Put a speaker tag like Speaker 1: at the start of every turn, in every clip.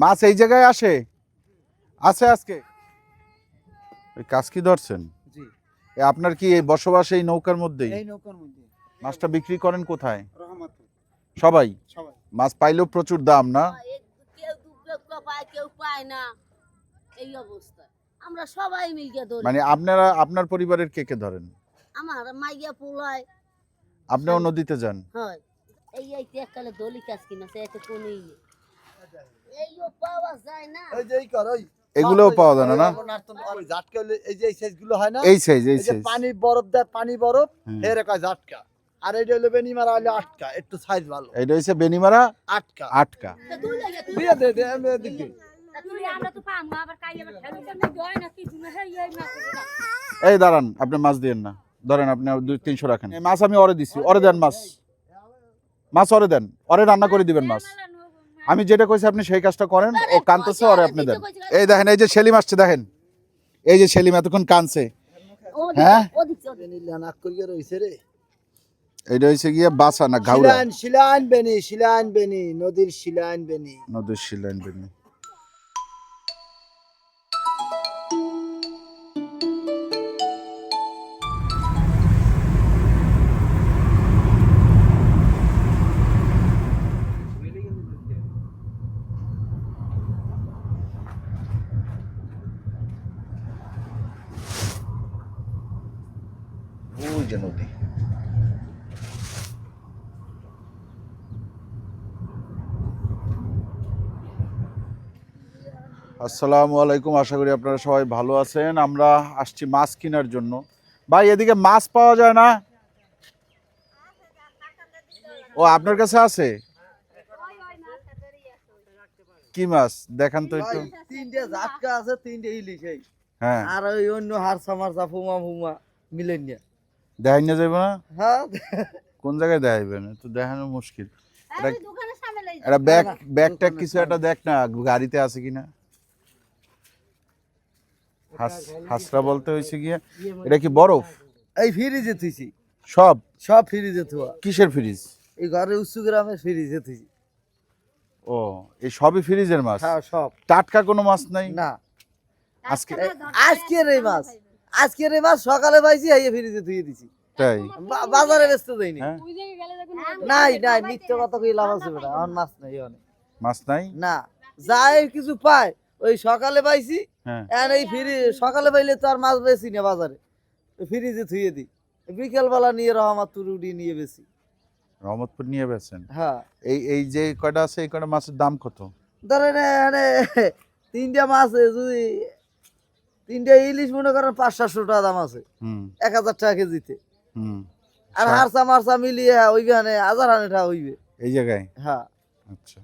Speaker 1: মাছ এই জায়গায় আসে? আছে আজকে? ওই কাজ কি ধরছেন?
Speaker 2: জি।
Speaker 1: আপনার কি এই বসবাস এই নৌকার মধ্যেই?
Speaker 2: এই নৌকার মধ্যে
Speaker 1: মাছটা বিক্রি করেন কোথায়? সবাই?
Speaker 2: সবাই।
Speaker 1: মাছ পাইলেও প্রচুর দাম না?
Speaker 3: কেউ দুটো কেউ পায় কেউ পায় না। এই অবস্থা। আমরা সবাই মিলকে ধরি।
Speaker 1: মানে আপনারা আপনার পরিবারের কে কে ধরেন?
Speaker 3: আমার মাইয়া পোলায়।
Speaker 1: আপনিও নদীতে যান?
Speaker 3: হয়। এই এই এককালে দলি কাজ কিনা সে এত কোনই
Speaker 1: এগুলোও পাওয়া যায় না না?
Speaker 2: ওই জাটকা হলে এই যে এই সাইজ হয় না?
Speaker 1: এই সাইজ এই
Speaker 2: এই
Speaker 1: সাইজ
Speaker 2: পানি বরফ দেয় পানি বরফ এর কয় জাটকা। আর এইটা হলো বেনিমারা হলে আটকা একটু সাইজ ভালো।
Speaker 1: এটা হচ্ছে বেনিমারা
Speaker 2: আটকা।
Speaker 1: আটকা।
Speaker 3: তা তুই লাগে তুই
Speaker 2: দিয়ে দে দে আমি এদিক। দিই।
Speaker 4: তুই আমরা তো পাম আবার কাইলে আবার ফেলে দিলে না কি দিনে হে এই না করে না
Speaker 1: এই দাঁড়ান আপনি মাছ দিয়েন না। ধরেন আপনি দুই তিনশো রাখেন। মাছ আমি অরে দিছি অরে দেন মাছ। মাছ অরে দেন অরে রান্না করে দিবেন মাছ। আমি যেটা কইছি আপনি সেই কাজটা করেন ও কানতেছে আর আপনি দেন। এই দেখেন এই যে সেলিম আসছে দেখেন। এই যে সেলিম এতক্ষণ কানছে। হ্যাঁ?
Speaker 3: ও দিচ্ছে ও দিচ্ছে।
Speaker 2: নাক করিয়ে রইছে রে।
Speaker 1: এটা হইছে গিয়ে বাসা না গাউরা
Speaker 2: শিলান শিলান বেনি শিলান বেনি নদীর শিলান বেনি
Speaker 1: নদীর শিলান বেনি আসসালামু আলাইকুম আশা করি আপনারা সবাই ভালো আছেন। আমরা আসছি মাছ কেনার জন্য। ভাই এদিকে মাছ পাওয়া যায় না? ও আপনার কাছে আছে? কি মাছ? দেখান তো একটু।
Speaker 2: তিনটে জাটকা আছে তিনটে ইলিশ
Speaker 1: হ্যাঁ।
Speaker 2: আর ওই অন্য হারসা মারসা ফুমা ফুমা মিলেন না।
Speaker 1: দেখাই না যাবে না?
Speaker 2: হ্যাঁ।
Speaker 1: কোন জায়গায় দেখাইবেন তো দেখানো মুশকিল। একটা ব্যাগ
Speaker 2: না,
Speaker 1: ব্যাগ ট্যাগ
Speaker 2: দোকানে
Speaker 1: কিছু একটা দেখ না গাড়িতে আছে কিনা। হাসরা বলতে হয়েছে গিয়ে এটা কি বরফ?
Speaker 2: এই ফ্রিজে থুইছি।
Speaker 1: সব?
Speaker 2: সব ফ্রিজে থুয়া।
Speaker 1: কিসের ফ্রিজ?
Speaker 2: এই ঘরে উচ্চ গ্রামে ফ্রিজে থুইছি।
Speaker 1: ও এই সবই ফ্রিজের মাছ?
Speaker 2: হ্যাঁ সব।
Speaker 1: টাটকা কোনো মাছ নাই?
Speaker 2: না।
Speaker 1: আজকে
Speaker 2: আজকের এই মাছ। আজকের এই মাছ সকালে পাইছি এই ফ্রিজে ধুয়ে দিছি।
Speaker 1: তাই?
Speaker 2: বা- বাজারে ব্যস্ত দেয়নি
Speaker 1: হ্যাঁ?
Speaker 4: ওই জায়গায় গেলে দেখুন
Speaker 2: নাই নাই মিথ্যে কথা কই লাভ আছে বেটা আমার মাছ নাই অনেক।
Speaker 1: মাছ নাই?
Speaker 2: না যাই কিছু পায় ওই সকালে পাইছি
Speaker 1: হ্যাঁ।
Speaker 2: এখন এই ফ্রি সকালে পাইলে তো আর মাছ বেশি না বাজারে। ফ্রিজে থুয়ে দিই। বিকেলবেলা নিয়ে রহমত তুরুডি নিয়ে বেশি।
Speaker 1: রহমতপুর নিয়ে বেছেন?
Speaker 2: হ্যাঁ।
Speaker 1: এই এই যে কয়টা আছে এই কয়টা মাছের দাম কত?
Speaker 2: ধরেন এখানে তিনটা মাছ যদি তিনটা ইলিশ মনে করেন পাঁচ সাতশো টাকা দাম আছে।
Speaker 1: হুম।
Speaker 2: এক হাজার টাকা কেজিতে।
Speaker 1: হুম।
Speaker 2: আর হারসা মারসা মিলিয়ে ওইখানে হাজার হানে টাকা হইবে।
Speaker 1: এই জায়গায়?
Speaker 2: হ্যাঁ।
Speaker 1: আচ্ছা।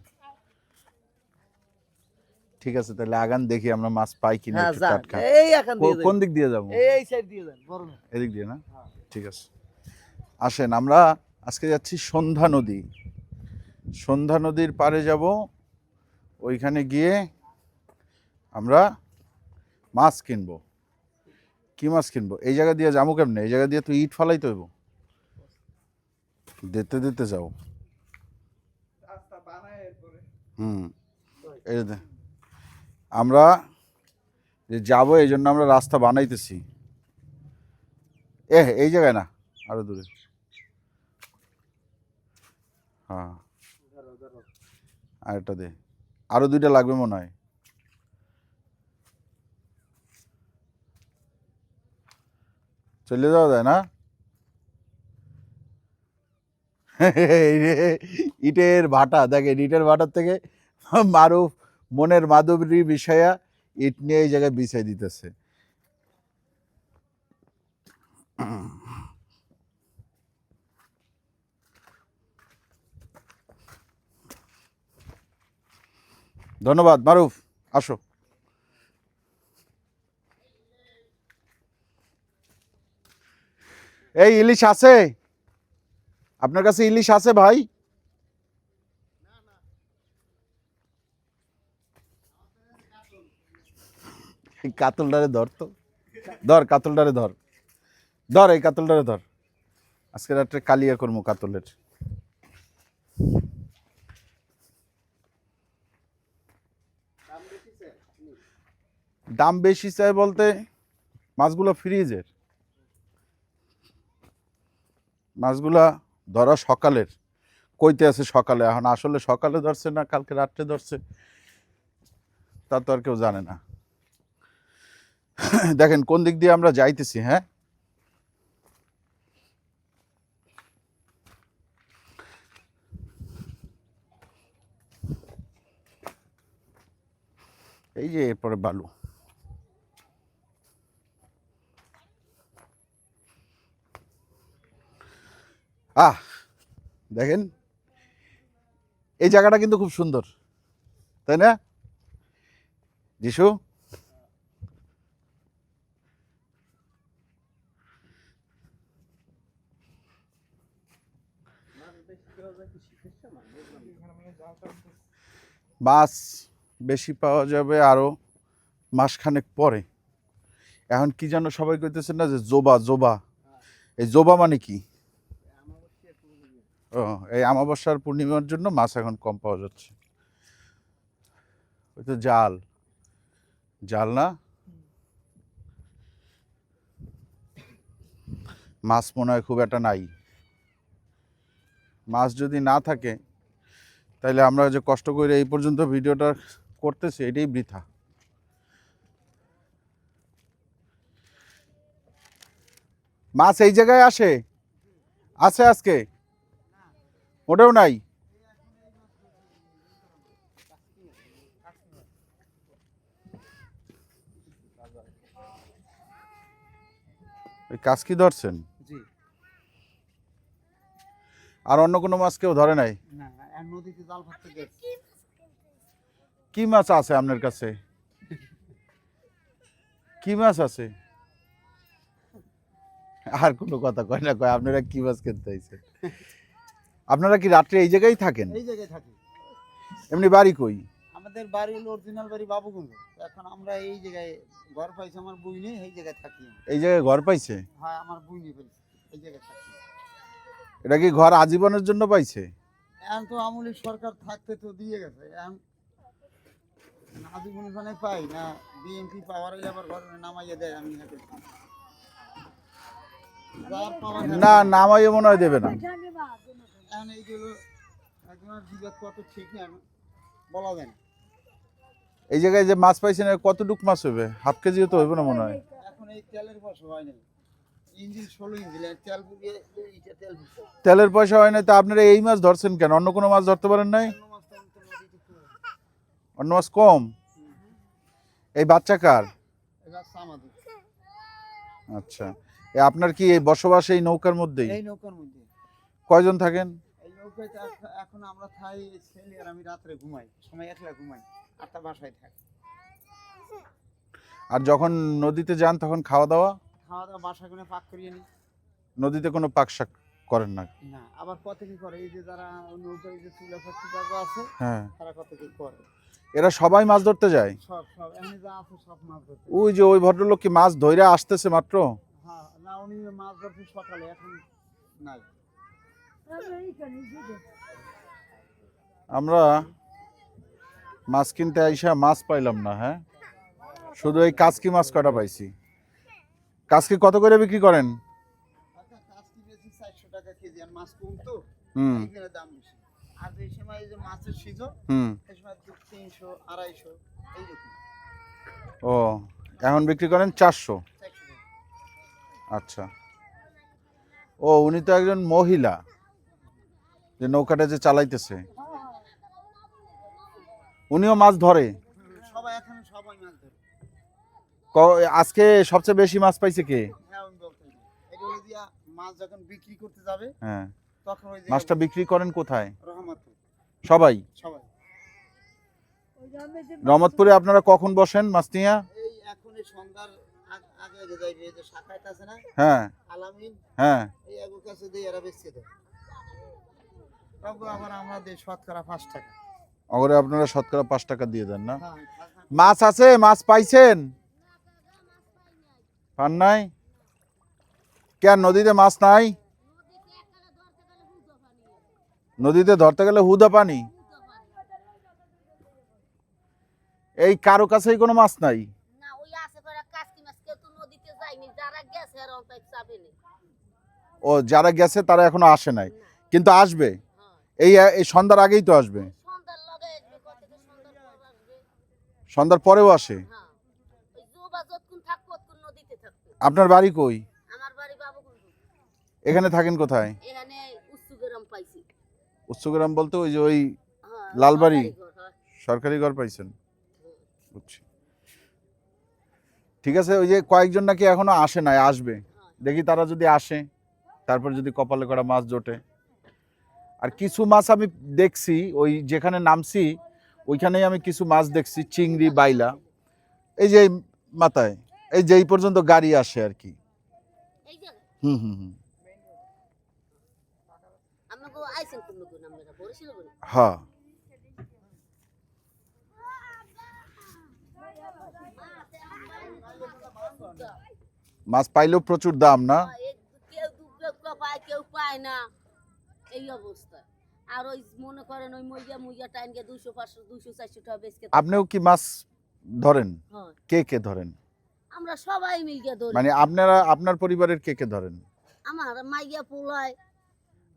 Speaker 1: ঠিক আছে তাহলে আগান দেখি আমরা মাছ পাই কিনা
Speaker 2: হ্যাঁ
Speaker 1: একটু টাটকা।
Speaker 2: এই এখান দিয়ে
Speaker 1: কোন দিক দিয়ে যাব।
Speaker 2: এই সাইড দিয়ে যান বড় না।
Speaker 1: এদিক দিয়ে না?
Speaker 2: হ্যাঁ।
Speaker 1: ঠিক আছে। আসেন আমরা আজকে যাচ্ছি সন্ধ্যা নদী। সন্ধ্যা নদীর পাড়ে যাব। ওইখানে গিয়ে আমরা মাছ কিনবো। কি মাছ কিনবো? এই জায়গা দিয়ে যাব কেমনে? এই জায়গা দিয়ে তো ইট ফালাই তো হইব। দিতে দিতে যাও হুম। এই আমরা যে যাব, এই জন্য আমরা রাস্তা বানাইতেছি। এ এই জায়গায় না, আরও দূরে। হ্যাঁ। আরেকটা দে। আরও দুইটা লাগবে মনে হয়। চলে যাওয়া যায় না? ইটের ভাটা দেখেন ইটের ভাটার থেকে মারুফ মনের মাধবরী বিষয়া ইট নিয়ে এই জায়গায় বিছাই দিতেছে। ধন্যবাদ, মারুফ, আসো। এই ইলিশ আছে? আপনার কাছে ইলিশ আছে ভাই? কাতলটারে ধর তো। ধর, কাতলটারে ধর। ধর, এই কাতলটারে ধর। আজকে রাত্রে কালিয়া করব কাতলের। দাম বেশি চাই বলতে মাছগুলো ফ্রিজের। মাছগুলা ধরা সকালের। কইতে আছে সকালে, এখন আসলে সকালে ধরছে না, কালকে রাত্রে ধরছে। তা তো আর কেউ জানে না। দেখেন, কোন দিক দিয়ে আমরা যাইতেছি হ্যাঁ? এই যে এরপরে বালু। আহ, দেখেন, এই জায়গাটা কিন্তু খুব সুন্দর, তাই না? যিশু? মাছ বেশি পাওয়া যাবে আরও মাসখানেক পরে। এখন কি যেন সবাই কইতেছেন না যে জোবা জোবা। এই জোবা মানে কি? ও, এই আমাবস্যার পূর্ণিমার জন্য মাছ এখন কম পাওয়া যাচ্ছে। ওই তো জাল। জাল না? মাছ মনে হয় খুব একটা নাই। মাছ যদি না থাকে তাহলে আমরা যে কষ্ট করে এই পর্যন্ত ভিডিওটা করতেছি এটাই বৃথা। মাছ এই জায়গায় আসে? আছে আজকে? ওটাও নাই? ওই কাজ কি ধরছেন?
Speaker 2: জি।
Speaker 1: আর অন্য কোনো মাছ কেউ ধরে নাই?
Speaker 2: না। নদীতে জাল ফাটতে গেছে
Speaker 1: কি মাছ আছে আপনার কাছে? কি মাছ আছে? আর কোনো কথা কয় না কয় আপনারা কি মাছ কিনতে হয়েছে আপনারা কি রাত্রে এই জায়গায় থাকেন?
Speaker 2: এই জায়গায় থাকি।
Speaker 1: এমনি বাড়ি কই?
Speaker 2: আমাদের বাড়ি হলো অরিজিনাল বাড়ি বাবুগঞ্জ। এখন আমরা এই জায়গায় ঘর পাইছে আমার বুই নেই এই জায়গায় থাকি
Speaker 1: এই জায়গায় ঘর পাইছে?
Speaker 2: হ্যাঁ আমার বুই নেই এই জায়গায় থাকি।
Speaker 1: এটা কি ঘর আজীবনের জন্য পাইছে?
Speaker 2: এখন তো আমলি সরকার থাকতে তো দিয়ে গেছে। এখন আজীবন ওখানে পাই না বিএনপি পাওয়ার আবার ঘরে নামাইয়া দেয় আমি হাতে
Speaker 1: না নামাইও মনে হয় দেবে না।
Speaker 2: এখন এইগুলো একজনের কত ঠিক না বলা যায় না।
Speaker 1: এই জায়গায় যে মাছ পাইছেন কতটুক মাছ হবে হাফ কেজিও তো হইব না মনে হয়।
Speaker 2: এখন এই তেলের বসে হয় নাই।
Speaker 1: তেলের পয়সা হয় না তো আপনারা এই মাছ ধরছেন কেন? অন্য কোনো মাছ ধরতে পারেন নাই?
Speaker 2: অন্য মাছ
Speaker 1: কম? এই বাচ্চা কার? আচ্ছা এ আপনার কি এই বসবাস এই নৌকার মধ্যেই?
Speaker 2: এই নৌকার মধ্যে।
Speaker 1: কয়জন থাকেন?
Speaker 2: এই নৌকায় এখন আমরা থাই ছেলে আর আমি ঘুমাই সময় একলা ঘুমাই আটটা বাসায় থাকি
Speaker 1: আর যখন নদীতে যান তখন খাওয়া দাওয়া?
Speaker 2: খাওয়া দাওয়া বাসা করে পাক করিয়ে নি
Speaker 1: নদীতে কোনো পাক শাক করেন না?
Speaker 2: না আবার কত কি করে? এই যে যারা নৌকায় যে চুলা কাকু আছে
Speaker 1: হ্যাঁ।
Speaker 2: তারা কত কি করে?
Speaker 1: এরা সবাই মাছ ধরতে যায়?
Speaker 2: সব সব এমনি যা আছে সব মাছ ধরতে
Speaker 1: ওই যে ওই ভদ্রলোক কি মাছ ধইরা আসতেছে মাত্র?
Speaker 2: হ্যাঁ না উনি মাছ ধরতে সকালে এখন নাই।
Speaker 1: আমরা মাছ কিনতে আইসা মাছ পাইলাম না হ্যাঁ? শুধু এই কাজকি মাছ কটা পাইছি? কাজকি কত করে বিক্রি করেন? ও, এখন বিক্রি করেন চারশো। আচ্ছা। ও, উনি তো একজন মহিলা। যে নৌকাটা যে চালাইতেছে। উনিও মাছ ধরে
Speaker 2: হুম, সবাই এখন সবাই মাছ ধরে
Speaker 1: ক- আজকে সবচেয়ে বেশি মাছ পাইছে কে?
Speaker 2: হ্যাঁ মাছ যখন বিক্রি করতে যাবে
Speaker 1: হ্যাঁ।
Speaker 2: তখন ওই
Speaker 1: মাছটা বিক্রি করেন কোথায়?
Speaker 2: রহমতপুর।
Speaker 1: সবাই?
Speaker 2: সবাই।
Speaker 1: রহমতপুরে আপনারা কখন বসেন মাছ নিয়ে?
Speaker 2: এই এখন এই সন্ধ্যার আগে যে যাই যে শাখায় আছে না?
Speaker 1: হ্যাঁ।
Speaker 2: আলামিন
Speaker 1: হ্যাঁ।
Speaker 2: এই এগুর কাছে দিয়ে এরা বেচছে দেয়। তখন আবার আমরা দিই শতকরা পাঁচ টাকা।
Speaker 1: অগরে আপনারা শতকরা পাঁচ টাকা দিয়ে দেন না? মাছ আছে মাছ পাইছেন? পান নাই? কেন নদীতে মাছ নাই? নদীতে ধরতে গেলে হুদা পানি? এই কারও কাছেই কোনো মাছ নাই? ও যারা গেছে তারা এখনও আসে নাই কিন্তু আসবে?
Speaker 3: হ্যাঁ।
Speaker 1: এই এই সন্ধ্যার আগেই তো আসবে?
Speaker 3: সন্ধ্যার লগে আসবে কত থেকে সন্ধ্যার পর আসবে
Speaker 1: সন্ধ্যার পরেও আসে
Speaker 3: হ্যাঁ ওই জোবা যতক্ষণ থাকব ততক্ষণ নদীতে থাকবে
Speaker 1: আপনার বাড়ি কই?
Speaker 3: আমার বাড়ি বাবুগঞ্জ।
Speaker 1: এখানে থাকেন কোথায়?
Speaker 3: এখানে উচ্চ গ্রাম পাইছি।
Speaker 1: উচ্চগ্রাম বলতে ওই যে ওই
Speaker 3: হ্যাঁ
Speaker 1: লালবাড়ি?
Speaker 3: সরকারি ঘর, হ্যাঁ।
Speaker 1: পাইছেন? বুঝছি। ঠিক আছে ওই যে কয়েকজন নাকি এখনও আসে নাই আসবে। দেখি তারা যদি আসে তারপর যদি কপালে করা মাছ জোটে। আর কিছু মাছ আমি দেখছি ওই যেখানে নামছি ওইখানেই আমি কিছু মাছ দেখছি চিংড়ি বাইলা। এই যে মাথায় এই যে এই পর্যন্ত গাড়ি আসে আর কি। হুম হুম হুম। হ্যাঁ। মাছ পাইলেও প্রচুর দাম না?
Speaker 3: কেউ পায় না। এই অবস্থা। আর ওই মনে করেন ওই মুইয়া মুইয়া টাইম গিয়ে দুশো পাঁচশো দুশো চারশো টাকা বেচকে
Speaker 1: আপনিও কি মাছ ধরেন? কে কে ধরেন?
Speaker 3: আমরা সবাই মিল গিয়ে ধরি।
Speaker 1: মানে আপনারা আপনার পরিবারের কে কে ধরেন?
Speaker 3: আমার মাইয়া পোলায়।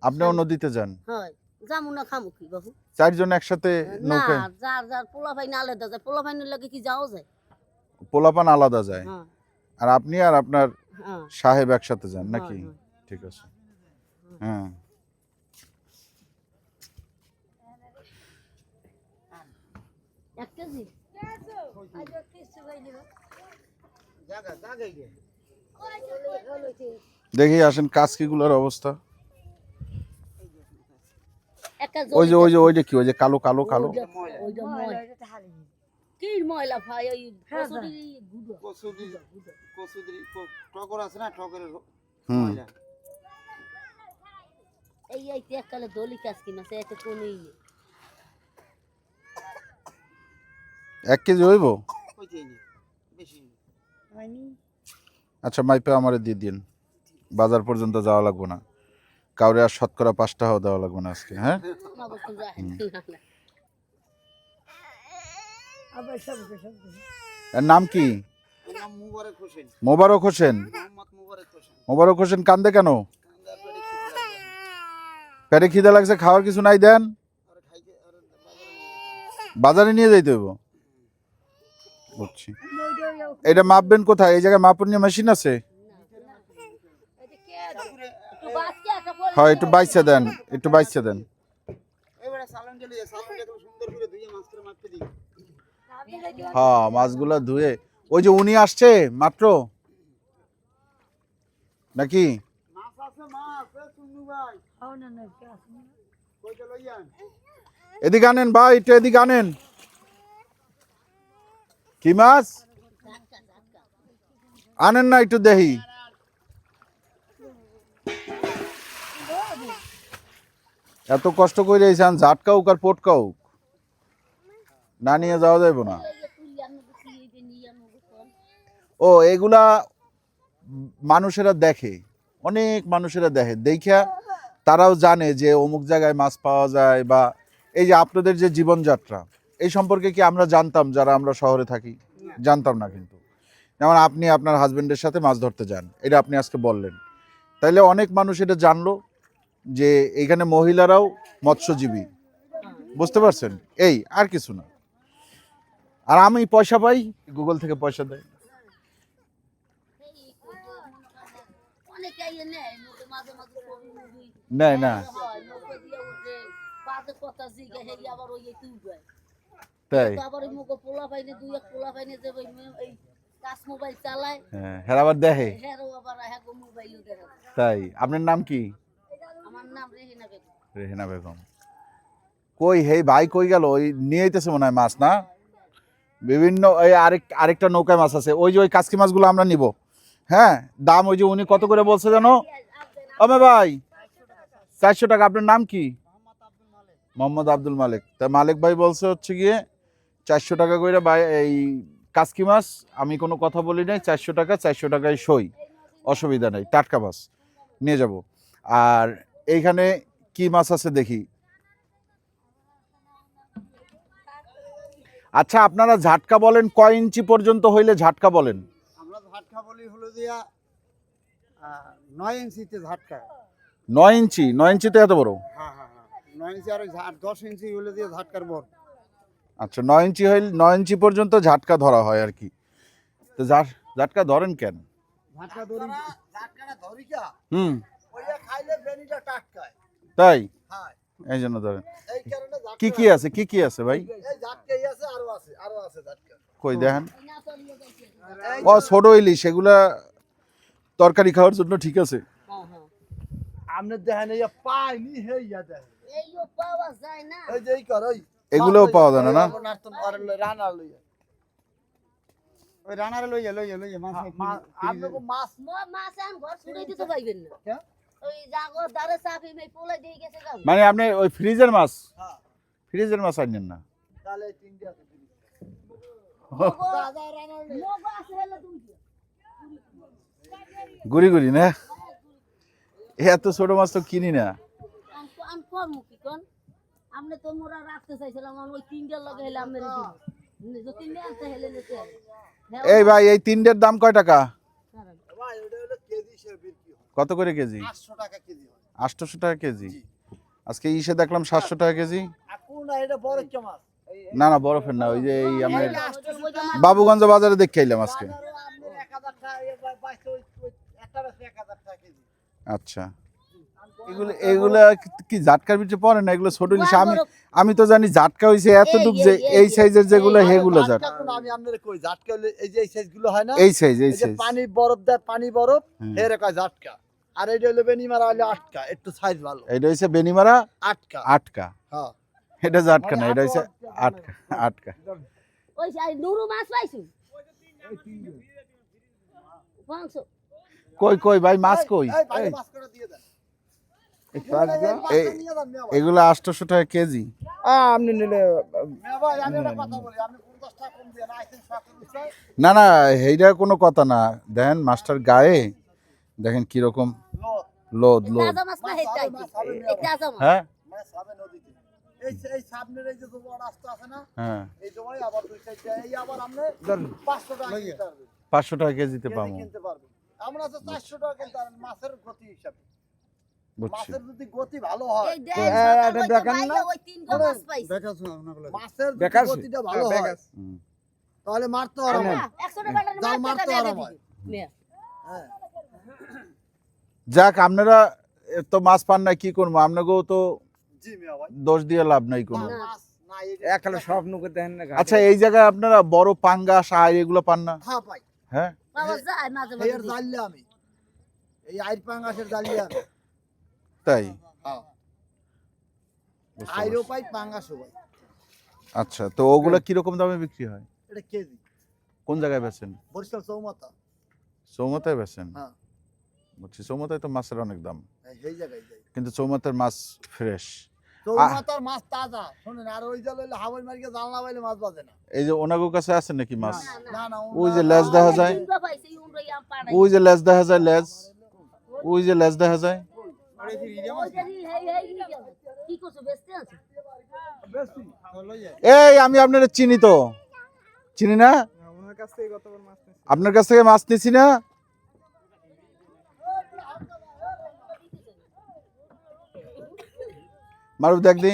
Speaker 1: আপনিও নদীতে যান?
Speaker 3: হয়। যামু না খামু কি বাবু?
Speaker 1: চারজন একসাথে
Speaker 3: না যার যার পোলা ভাই না আলাদা যায় পোলা লাগে কি যাওয়া যায়?
Speaker 1: পোলাপান আলাদা যায়?
Speaker 3: হ্যাঁ।
Speaker 1: আর আপনি আর আপনার
Speaker 3: হ্যাঁ।
Speaker 1: সাহেব একসাথে যান নাকি?
Speaker 3: হ্যাঁ,
Speaker 1: ঠিক আছে। হ্যাঁ।
Speaker 3: এক কেজি?
Speaker 1: দেখি আসেন কাজকিগুলোর অবস্থা।
Speaker 3: একটা
Speaker 1: ওই যে ওই যে ওই যে কি ওই যে কালো কালো কালো।
Speaker 3: ওইটা- ওইটা ময়লা। কি ময়লা। ভাই ওই
Speaker 2: কসুদি কসুদি টকর আছে না টকরের
Speaker 1: হুম।
Speaker 2: ময়লা।
Speaker 3: এই এই এককালে দলি কাজ কিনা সে এত কোন
Speaker 1: এক কেজি হইব?
Speaker 2: বেশি
Speaker 1: আচ্ছা মাইপে আমারে দিয়ে দিন বাজার পর্যন্ত যাওয়া লাগবে না। কাউরে আর শতকরা পাঁচটা টাকাও দেওয়া লাগবে না আজকে হ্যাঁ। এর নাম কি?
Speaker 2: মুবারক হোসেন।
Speaker 1: মোবারক হোসেন কান্দে কেন?
Speaker 2: পেটে খিদে লাগছে।
Speaker 1: খাওয়ার কিছু নাই দেন।
Speaker 2: বাজারে নিয়ে
Speaker 1: যাইতে হইব। বুঝছি। এটা মাপবেন কোথায়? এই জায়গায় মাপুর নিয়ে মেশিন আছে? হয় একটু বাইসে দেন একটু বাইসে দেন। হ্যাঁ মাছগুলা ধুয়ে। ওই যে উনি আসছে মাত্র? নাকি?
Speaker 2: মাছ আছে মাছ এ সুন্নু ভাই। কইতে লইয়ান
Speaker 1: এদিকে আনেন ভাই একটু এদিকে আনেন। কি মাছ? আনেন না একটু দেখি। এত কষ্ট করে এসেছেন, ঝাটকাউক আর পটকাউক। না নিয়ে যাওয়া যাইব না। ও, এগুলা মানুষেরা দেখে, অনেক মানুষেরা দেখে। দেখা তারাও জানে যে অমুক জায়গায় মাছ পাওয়া যায় বা এই যে আপনাদের যে জীবনযাত্রা, এই সম্পর্কে কি আমরা জানতাম যারা আমরা শহরে থাকি? জানতাম না কিন্তু। যেমন আপনি আপনার হাজব্যান্ডের সাথে মাছ ধরতে যান, এটা আপনি আজকে বললেন। তাইলে অনেক মানুষ এটা জানলো যে এখানে মহিলারাও মৎস্যজীবী। বুঝতে পারছেন? এই, আর কিছু না। আর আমি পয়সা পাই, গুগল থেকে পয়সা দেয়।
Speaker 3: নেয়
Speaker 1: না।
Speaker 3: তুই।
Speaker 1: হ্যাঁ আবার দেখে। তাই আপনার নাম কি?
Speaker 3: আমার নাম রেহিনা বেগম।
Speaker 1: রেহেনা বেগম। কই হেই ভাই কই গেল? ওই নিয়ে আইতেছে মনে হয় মাছ না? বিভিন্ন ওই আরেক আরেকটা নৌকায় মাছ আছে। ওই যে ওই কাসকি মাছগুলো আমরা নিব। হ্যাঁ দাম ওই যে উনি কত করে বলছে জানো? আমে ভাই চারশো টাকা। আপনার নাম কি? মোহাম্মদ আব্দুল মালিক। তা মালিক ভাই বলছে হচ্ছে গিয়ে চারশো টাকা করে ভাই এই কাসকি মাছ আমি কোনো কথা বলি নাই চারশো টাকা চারশো টাকায় সই। অসুবিধা নেই টাটকা মাছ নিয়ে যাব। আর এইখানে কি মাছ আছে দেখি। আচ্ছা আপনারা ঝাটকা বলেন কয় ইঞ্চি পর্যন্ত হইলে ঝাটকা বলেন?
Speaker 2: আমরা ঝাটকা বলি হলো দিয়া নয় ইঞ্চিতে ঝাটকা।
Speaker 1: নয় ইঞ্চি নয় ইঞ্চিতে এত বড়?
Speaker 2: হ্যাঁ হ্যাঁ হ্যাঁ। নয় ইঞ্চি আর দশ ইঞ্চি হলো দিয়ে ঝাটকার বর
Speaker 1: আচ্ছা নয় ইঞ্চি হইল নয় ইঞ্চি পর্যন্ত ঝাটকা ধরা হয় আর কি। তো ঝাটকা ধরেন কেন?
Speaker 2: ঝাটকা ধরি ঝাটকাটা ধরি কা?
Speaker 1: হুম। তাই?
Speaker 2: হ্যাঁ।
Speaker 1: এই জন্য ধরেন।
Speaker 2: এই কারণে
Speaker 1: কি কি আছে কি কি আছে ভাই?
Speaker 2: এই ঝাটকাই আছে আরও আছে আরও আছে
Speaker 1: কই দেখেন?
Speaker 2: এই
Speaker 1: ও ছোট ইলিশ সেগুলা তরকারি খাওয়ার জন্য ঠিক আছে?
Speaker 3: হ্যাঁ হ্যাঁ।
Speaker 2: দেখেন এই পাইনি হে ইয়া দেখেন
Speaker 3: এইও পাওয়া যায় না।
Speaker 2: এই যে এই কর ওই
Speaker 1: এগুলোও পাওয়া যায় না না?
Speaker 2: ওই রানারে লইয়া লইয়া লইয়া মাছ আপনাকে মাছ
Speaker 3: মাছ আন ঘর ছুড়ে দিতে পাইবেন না। ওই জাগো দারে চাপি মে পোলা দিয়ে গেছে
Speaker 1: মানে আপনি ওই ফ্রিজের মাছ?
Speaker 2: হ্যাঁ।
Speaker 1: ফ্রিজের মাছ আনেন না?
Speaker 2: তাহলে
Speaker 3: দুইটা
Speaker 1: গুড়ি গুড়ি না? এত ছোট মাছ তো কিনি না।
Speaker 3: আম আম আমনে তো মোরা রাখতে চাইছিলাম আমি ওই তিনটার লগে হেলে আমি নিতে হ্যাঁ,
Speaker 1: এই ভাই এই তিনটের দাম কয় টাকা?
Speaker 2: ভাই ওটা হলো কেজি হিসেবে বিক্রি হয়।
Speaker 1: কত করে কেজি?
Speaker 2: আটশো টাকা কেজি হয়।
Speaker 1: আটশোশো টাকা কেজি? আজকে ইসে দেখলাম সাতশো টাকা কেজি।
Speaker 2: না এটা বড় কে মাছ?
Speaker 1: না না বরফের না ওই যে এই আমরা
Speaker 3: মাছ-
Speaker 1: বাবুগঞ্জ বাজারে দেখে এলাম আজকে। আচ্ছা। এগুলো এগুলো কি ভিতরে পড়ে না? এগুলো ছোট ইলিশ আমি আমি তো জানি জাটকা হইছে এতটুক যে
Speaker 3: এই,
Speaker 1: সাইজের যেগুলো হেগুলো
Speaker 2: আমি আপনাদের কই? হলে এই যে এই সাইজগুলো হয় না?
Speaker 1: এই সাইজ এই সাইজ।
Speaker 2: পানি বরফ দেয় পানি বরফ
Speaker 1: হুম।
Speaker 2: এর কয় জাটকা। আর হলো বেনিমারা হলে আটকা একটু সাইজ ভালো।
Speaker 1: এটা হইছে বেনিমারা?
Speaker 2: আটকা।
Speaker 1: আটকা।
Speaker 2: হ্যাঁ।
Speaker 1: এটা না
Speaker 2: মানে
Speaker 1: এটা হইছে
Speaker 2: আটকা-
Speaker 1: আটকা আটকা।
Speaker 3: ওই নুরু মাছ পাইছু?
Speaker 1: কই কই ভাই মাছ কই?
Speaker 2: এই মাছ করে দিয়ে দেন।
Speaker 1: এগুলো আটশোশো টাকা কেজি।
Speaker 5: আপনি নিলে
Speaker 2: মিয়া ভাই আমি একটা কথা বলি আপনি 50 টাকা কম দিয়ে না
Speaker 1: না না এইটা কোনো কথা না। দেখেন মাস্টার গায়ে দেখেন কীরকম
Speaker 2: লোদ
Speaker 1: লোদ। হ্যাঁ? হ্যাঁ।
Speaker 2: এই জোয়ারে আবার দুই সাইডে এই আবার আপনি 500 টাকা
Speaker 1: পাঁচশো টাকা কেজিতে
Speaker 2: কেজি
Speaker 1: পাবো।
Speaker 2: আমরা তো 400 টাকা মাছের গতি হিসাবে। মাছের যদি গতি ভালো হয়
Speaker 5: এটা দেখান না?
Speaker 2: মাছের। গতিটা ভালো
Speaker 5: হ্যাঁ,
Speaker 2: হয় তাহলে মারতে পারো না
Speaker 3: না, 100 টাকার
Speaker 2: জাল মারতে
Speaker 3: টাকা
Speaker 2: পারো
Speaker 3: দিয়ে
Speaker 2: আমার।
Speaker 3: দিবি। মেয়ে।
Speaker 2: হ্যাঁ।
Speaker 1: যাক আপনারা তো মাছ পান না কি করব? আপনাকেও তো
Speaker 2: জি মিয়া ভাই।
Speaker 1: দোষ দিয়ে লাভ নাই কোনো। আচ্ছা এই জায়গায় আপনারা বড় পাঙ্গা সার এগুলো পান না?
Speaker 2: হ্যাঁ ভাই।
Speaker 1: হ্যাঁ?
Speaker 3: পাওয়া যায় মাঝে
Speaker 2: এই আইর পাঙ্গাসের আমি।
Speaker 1: তাই?
Speaker 2: হ্যাঁ। পাই পাঙ্গাসও পাই।
Speaker 1: আচ্ছা তো ওগুলো কীরকম দামে বিক্রি হয়?
Speaker 2: এটা কেজি।
Speaker 1: কোন জায়গায় বেচেন?
Speaker 2: বরিশাল চৌমাথা।
Speaker 1: চৌমাথায় বেচেন?
Speaker 2: হ্যাঁ।
Speaker 1: বলছি চৌমাথায় তো মাছের অনেক দাম।
Speaker 2: সেই জায়গায় যাই
Speaker 1: কিন্তু চৌমাথার মাছ ফ্রেশ।
Speaker 2: চৌমাথার মাছ তাজা। শোনেন আর ওই জাল হইলে হাওয়াই মারিকে জানলা বাইলে মাছ বাজে না।
Speaker 1: এই যে ওনাগোর কাছে আছে নাকি মাছ?
Speaker 3: না, না।
Speaker 2: না না
Speaker 1: ওই যে লেজ দেখা যায়। ওই যে লেজ দেখা যায় লেজ। ওই যে লেজ দেখা যায়।
Speaker 3: কি করছ?
Speaker 1: এই আমি আপনার চিনি তো। চিনি না?
Speaker 5: ওনার কাছ থেকে মাছ নিয়েছি।
Speaker 1: আপনার কাছ থেকে মাছ নিছি না? মারুফ দেখ দি।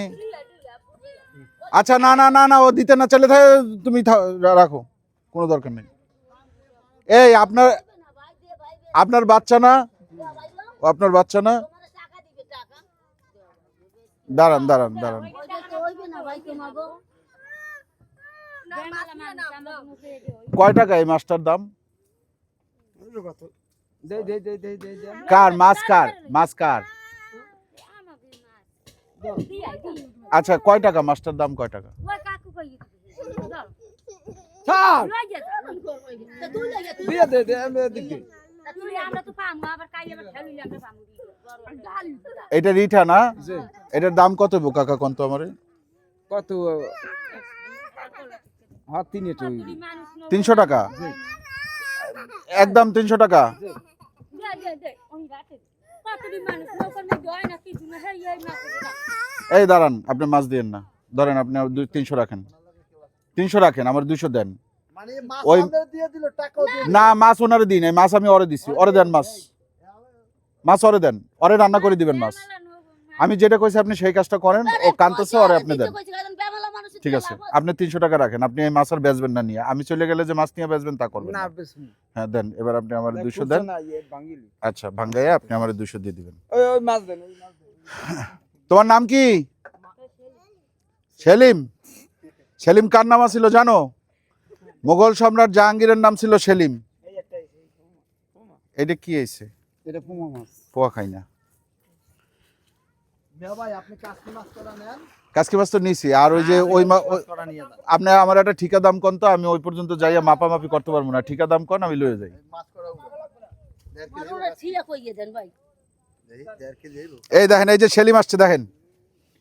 Speaker 1: আচ্ছা না না না না ও দিতে না চলে থাকে তুমি থা- রাখো। কোনো দরকার নেই। এই আপনার আপনার বাচ্চা না? ও আপনার বাচ্চা না
Speaker 3: তোমারে টাকা দিবে, টাকা।
Speaker 1: দাঁড়ান দাঁড়ান দাঁড়ান
Speaker 3: ওই যে তো হইবে না, ভাই, তোমাগো।
Speaker 4: বেঙ্গলা মানুষ, আমার মুখে এটা ওই-
Speaker 1: কয় টাকা এই মাছটার দাম?
Speaker 5: দে দে দে দে দে দে।
Speaker 1: কার মাছ কার মাছ কার। আচ্ছা কয় টাকা মাছটার দাম কয় টাকা?
Speaker 5: দিয়ে দে দে আমি দিকে
Speaker 4: তুই আমরা তো পামু, আবার কাই আবার ঠেলিলে আমরা।
Speaker 1: এটা রিঠা না? এটার দাম কত বো কাকা কোন আমারে?
Speaker 5: কত? হ্যাঁ তিন।
Speaker 1: তিনশো টাকা? একদম তিনশো টাকা। এই দাঁড়ান আপনি মাছ দিয়েন না। ধরেন আপনি তিনশো রাখেন। তিনশো রাখেন আমার দুইশো দেন।
Speaker 2: মানে মাছ
Speaker 1: ওই-
Speaker 2: আমাদের দিয়ে দিল টাকাও দিয়ে
Speaker 1: না মাছ ওনারে দিই নাই মাছ আমি অরে দিছি অরে দেন মাছ। মাছ অরে দেন অরে রান্না করে দিবেন মাছ। আমি যেটা কইছি আপনি সেই কাজটা করেন ও কানতেছে অরে আপনি দেন। ঠিক আছে আপনি তিনশো টাকা রাখেন আপনি এই মাছ আর বেচবেন না নিয়ে। আমি চলে গেলে যে মাছ নিয়ে বেচবেন তা করবেন। হ্যাঁ দেন এবার আপনি আমার
Speaker 5: খুঁজছে
Speaker 1: দেন।
Speaker 5: না, ইয়ে।
Speaker 1: আচ্ছা ভাঙ্গাইয়া আপনি আমার দুইশো দিয়ে দিবেন।
Speaker 5: ওই ওই মাছ দেন ওই মাছ দেন।
Speaker 1: তোমার নাম কি? সেলিম। সেলিম কার নাম ছিল জানো? মোগল সম্রাট জাহাঙ্গীরের নাম ছিল সেলিম। এটা কি হয়েছে
Speaker 6: এটা মাছ।
Speaker 1: পোয়া খাই না।
Speaker 2: মিয়া ভাই আপনি কাস্কি মাছ করা নেন?
Speaker 1: কাজকি মাছ তো নিছি। আর ওই যে ওই মা- ওই-
Speaker 2: করা নিয়ে যান
Speaker 1: আপনি আমার একটা ঠিকা দাম কন তো আমি ওই পর্যন্ত যাইয়া মাপামাপি করতে পারব না। ঠিকা দাম কন আমি লয়ে যাই। এই দেখেন এই যে সেলিম আসছে দেখেন।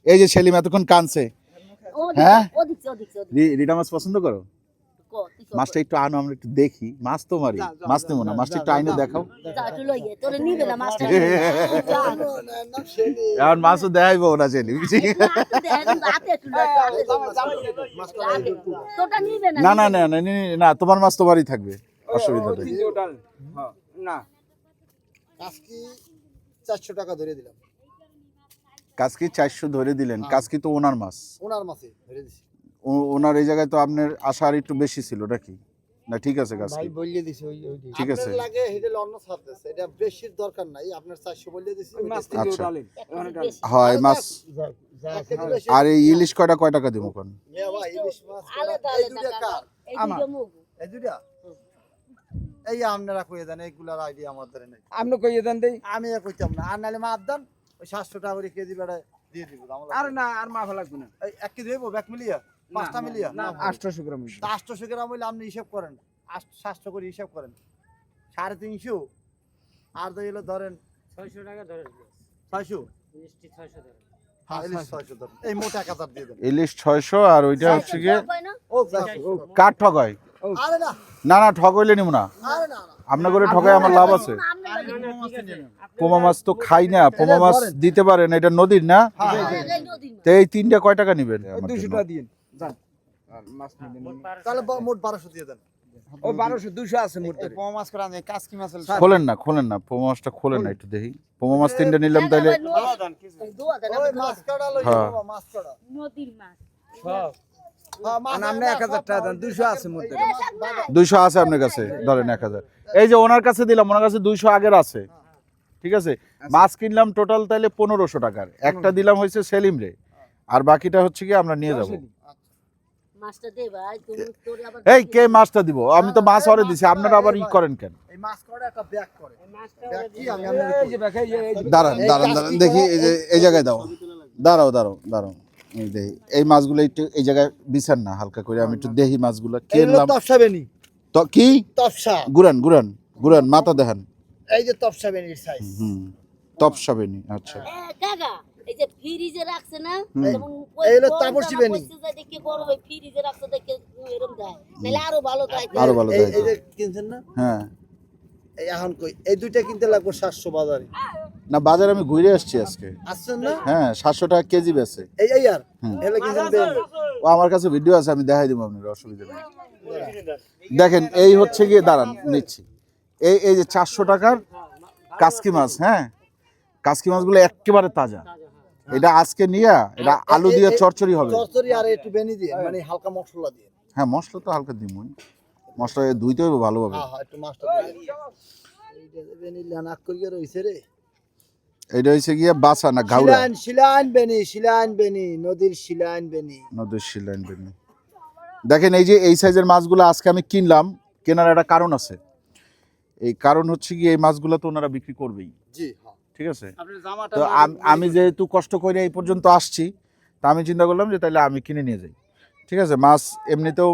Speaker 1: এই যে সেলিম এতক্ষণ কানছে। হ্যাঁ? রিটা মাছ পছন্দ করো। মাছটা একটু আনো আমরা একটু দেখি। মাছ তো মারি মাছ নেব না মাছটা একটু আইনে দেখাও। এখন মাছও দেখাইবো না
Speaker 3: না
Speaker 1: না না না না তোমার মাছ তোমারই থাকবে অসুবিধা নেই।
Speaker 5: হ্যাঁ, না
Speaker 2: চারশো টাকা ধরে দিলাম।
Speaker 1: কাজকি চারশো ধরে দিলেন কাজকি তো ওনার মাছ।
Speaker 2: ওনার মাছে ধরে দিছি।
Speaker 1: ওনার এই জায়গায় তো আপনার আশা আর একটু বেশি ছিল নাকি না ঠিক আছে
Speaker 6: গাছ
Speaker 1: ভাই
Speaker 6: বলিয়ে দিছে ওই ওই
Speaker 1: ঠিক আছে
Speaker 2: আপনার লাগে হেডে অন্য ছাড়তেছে এটা বেশির দরকার নাই আপনার চারশো বলিয়ে দিছি
Speaker 5: মাছ তিনটে
Speaker 1: আচ্ছা।
Speaker 5: ডালেন।
Speaker 1: হয় মাছ
Speaker 2: বেশি।
Speaker 1: আর এই ইলিশ কয়টা কয় টাকা দিব কোন
Speaker 2: মিয়া ভাই, ইলিশ মাছ
Speaker 3: আলাদা
Speaker 2: এই
Speaker 3: আলাদা
Speaker 2: দুটা
Speaker 3: টাকা।
Speaker 2: কার?
Speaker 3: এই
Speaker 5: আমার।
Speaker 2: এই দুটা এই আপনারা কইয়ে দেন এইগুলার আইডিয়া আমার ধরে নাই
Speaker 5: আপনি কইয়ে দেন দেই
Speaker 2: আমি কইতাম না আর নাহলে মাপ দেন ওই সাতশো টাকা করে কেজি বেড়ায় দিয়ে দিব
Speaker 5: আর না আর মা লাগবে না
Speaker 2: এই এক কেজি হইব ব্যাক মিলিয়া পাঁচটা মিলিয়া?
Speaker 5: না গ্রাম
Speaker 2: আটশোশো গ্রাম হইলে আপনি হিসাব করেন। সাতশো করে হিসাব করেন। সাড়ে তিনশো। আর তো ধরেন
Speaker 7: ছয়শো টাকা ধরেন
Speaker 2: ছয়শো?
Speaker 7: ধরেন।
Speaker 2: হ্যাঁ ইলিশ
Speaker 1: আর ওইটা হচ্ছে গিয়ে
Speaker 3: না?
Speaker 1: কাঠ
Speaker 2: না।
Speaker 1: না না নিব না।
Speaker 2: আরে না না।
Speaker 1: আপনার করে আমার লাভ আছে। পোমা মাছ তো খাই না পোমা মাছ দিতে পারেন এটা নদীর না?
Speaker 2: হ্যাঁ। হ্যাঁ।
Speaker 1: তো এই তিনটা কয় টাকা নিবেন?
Speaker 5: দুশো টাকা দিন মাছ
Speaker 2: তাহলে মোট বারোশো দিয়ে দেন।
Speaker 5: ও বারোশো দুশো আছে মোট
Speaker 6: এই মাছ করা নেই কাস্কি মাছ
Speaker 1: খোলেন না খোলেন না পোমা মাছটা খোলেন না একটু দেখি। পোমা মাছ তিনটা নিলাম তাইলে
Speaker 3: এই দোয়া দেন,
Speaker 2: ওই
Speaker 3: আমি দোয়া
Speaker 2: মাছ কাটা লই। বাবা, মাছ কাটা।
Speaker 4: নদীর মাছ।
Speaker 2: মাছ
Speaker 5: আর আপনি এক হাজার টাকা দেন দুশো আছে মোট ধরে।
Speaker 1: দুইশো আছে আপনার কাছে ধরেন এক হাজার। এই যে ওনার কাছে দিলাম ওনার কাছে দুইশো আগের আছে। ঠিক আছে? মাছ কিনলাম টোটাল তাইলে পনেরোশো টাকার। একটা দিলাম হয়েছে সেলিম রে। আর বাকিটা হচ্ছে কি আমরা নিয়ে যাব।
Speaker 3: মাছটা দে ভাই তুমি তোরে আবার
Speaker 1: এই কে মাছটা দিব? আমি তো মাছ অরে দিছি আপনারা আবার ই করেন কেন?
Speaker 2: এই মাছ কাটা একটা ব্যাগ করে। ব্যাগ কি আমি
Speaker 5: এই যে দেখে, এই যে- এই যে-
Speaker 1: দাঁড়ান দাঁড়ান দাঁড়ান দেখি এই যে এই জায়গায় দাও দাঁড়াও দাঁড়াও দাঁড়াও। এই দেখি এই মাছগুলো একটু এই জায়গায় বিছান না হালকা করে। আমি একটু দেখি মাছগুলো কিনলাম
Speaker 2: তপসা বেনি।
Speaker 1: তো কি?
Speaker 2: তপসা।
Speaker 1: গুরান গুরান গুরান মাথা দেখান।
Speaker 2: এই যে তপসা বেনির সাইজ
Speaker 1: হুম তপসাবেনি আচ্ছা।
Speaker 3: এ, কাকা এই যে ফ্রিজে রাখছে না। যেমন
Speaker 2: তাপসী বেনি।
Speaker 3: দেখে গরম হয় ফ্রিজে রাখছে দেখে এরকম দেয়। নাহলে আরও ভালো দেয়।
Speaker 1: আরও ভালো
Speaker 2: এই
Speaker 1: দেয়
Speaker 2: এই যে কিনছেন না?
Speaker 1: হ্যাঁ।
Speaker 2: এই এখন কই? এই দুইটা কিনতে লাগবে সাতশো বাজারে।
Speaker 1: না বাজারে আমি ঘুরে আসছি আজকে।
Speaker 2: আসছেন না?
Speaker 1: হ্যাঁ সাতশো টাকা কেজি বেছে
Speaker 2: এই এই আর। এগুলো কিনছেন
Speaker 1: ও আমার কাছে ভিডিও আছে আমি দেখাই দিব আপনার অসুবিধা নেই। দেখেন এই হচ্ছে গিয়ে দাঁড়ান নিচ্ছি। এই এই যে চারশো টাকার কাসকি মাছ হ্যাঁ? কাসকি মাছগুলো একেবারে তাজা। এটা আজকে নিয়ে এটা আলু দিয়ে চচ্চড়ি হবে।
Speaker 2: চরচরি আর একটু বেনি দিয়ে মানে হালকা মশলা দিয়ে।
Speaker 1: হ্যাঁ মশলা তো হালকা দিমই মশলা ধুইতে হবে ভালোভাবে।
Speaker 2: হ্যাঁ হ্যাঁ একটু মাছটা দিয়ে। এইটা যে বেনি লানাক করিয়ে রইছে রে।
Speaker 1: এটা হচ্ছে গিয়ে বাসা না গাউরা
Speaker 2: শিলাইন শিলাইন বেনি শিলাইন বেনি নদীর শিলাইন বেনি।
Speaker 1: নদীর শিলাইন বেনি। দেখেন এই যে এই সাইজের মাছগুলো আজকে আমি কিনলাম কেনার একটা কারণ আছে। এই কারণ হচ্ছে কি এই মাছগুলো তো ওনারা বিক্রি করবেই।
Speaker 2: জি হ্যাঁ।
Speaker 1: ঠিক আছে? তো আমি যেহেতু কষ্ট করে এই পর্যন্ত আসছি তা আমি চিন্তা করলাম যে তাহলে আমি কিনে নিয়ে যাই। ঠিক আছে? মাছ এমনিতেও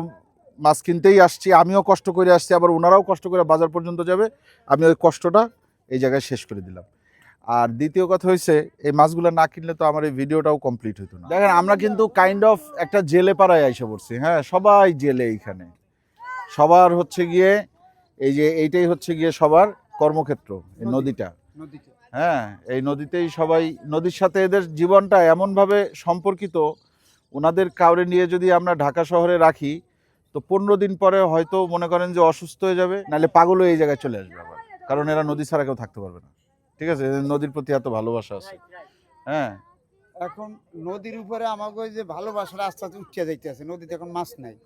Speaker 1: মাছ কিনতেই আসছি আমিও কষ্ট করে আসছি আবার ওনারাও কষ্ট করে বাজার পর্যন্ত যাবে। আমি ওই কষ্টটা এই জায়গায় শেষ করে দিলাম। আর দ্বিতীয় কথা হয়েছে এই মাছগুলো না কিনলে তো আমার এই ভিডিওটাও কমপ্লিট হতো না। দেখেন আমরা কিন্তু কাইন্ড অফ একটা জেলে পাড়ায় এসে পড়ছি হ্যাঁ? সবাই জেলে এইখানে। সবার হচ্ছে গিয়ে এই যে এইটাই হচ্ছে গিয়ে সবার কর্মক্ষেত্র এই নদীটা। হ্যাঁ এই নদীতেই সবাই নদীর সাথে এদের জীবনটা এমনভাবে সম্পর্কিত ওনাদের কাউরে নিয়ে যদি আমরা ঢাকা শহরে রাখি তো পনেরো দিন পরে হয়তো মনে করেন যে অসুস্থ হয়ে যাবে নাহলে পাগল হয়ে এই জায়গায় চলে আসবে আবার। কারণ এরা নদী ছাড়া কেউ থাকতে পারবে না। ঠিক আছে? এদের নদীর প্রতি এত ভালোবাসা আছে। হ্যাঁ।
Speaker 2: এখন নদীর উপরে আমাকে ওই যে ভালোবাসার আস্তে আস্তে উঠিয়া যাইতেছে নদীতে এখন মাছ নাই।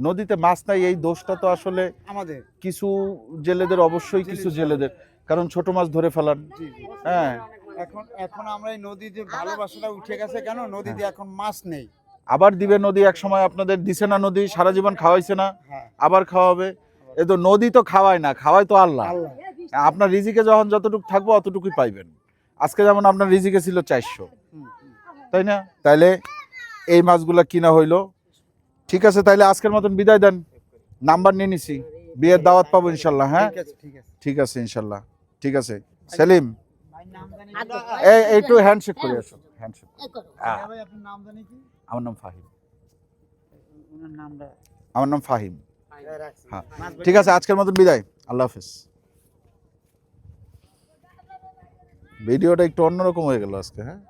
Speaker 1: নদীতে মাছ নাই এই দোষটা তো আসলে
Speaker 2: আমাদের।
Speaker 1: কিছু জেলেদের অবশ্যই কিছু জেলেদের। কারণ ছোট মাছ ধরে ফেলান হ্যাঁ।
Speaker 2: এখন এখন আমরা এই নদীতে ভালোবাসাটা উঠে গেছে কেন? নদীতে এখন মাছ নেই।
Speaker 1: আবার দিবে নদী এক সময় আপনাদের দিছে না নদী সারা জীবন খাওয়াইছে না
Speaker 2: হ্যাঁ।
Speaker 1: আবার খাওয়াবে। এ তো নদী তো খাওয়ায় না খাওয়ায় তো আল্লাহ। আপনার রিজিকে যখন যতটুকু থাকব অতটুকুই পাইবেন। আজকে যেমন আপনার রিজিকে ছিল চারশো। তাই না? তাইলে এই মাছগুলা কিনা হইল। ঠিক আছে তাইলে আজকের মতন বিদায় দেন। নাম্বার নিয়ে নিছি। বিয়ের দাওয়াত পাবো ইনশাল্লাহ হ্যাঁ?
Speaker 2: ঠিক আছে ঠিক আছে।
Speaker 1: ঠিক আছে ইনশাল্লাহ। ঠিক আছে? সেলিম এইটু হ্যান্ডশেক করে আসো হ্যান্ডশেক
Speaker 3: এই করো।
Speaker 2: ভাই আপনার নাম জানি কি?
Speaker 1: আমার নাম ফাহিম।
Speaker 2: ওনার নামটা?
Speaker 1: আমার নাম ফাহিম। হ্যাঁ ঠিক আছে আজকের মতন বিদায়। আল্লাহ হাফেজ। ভিডিওটা একটু অন্যরকম হয়ে গেল আজকে হ্যাঁ?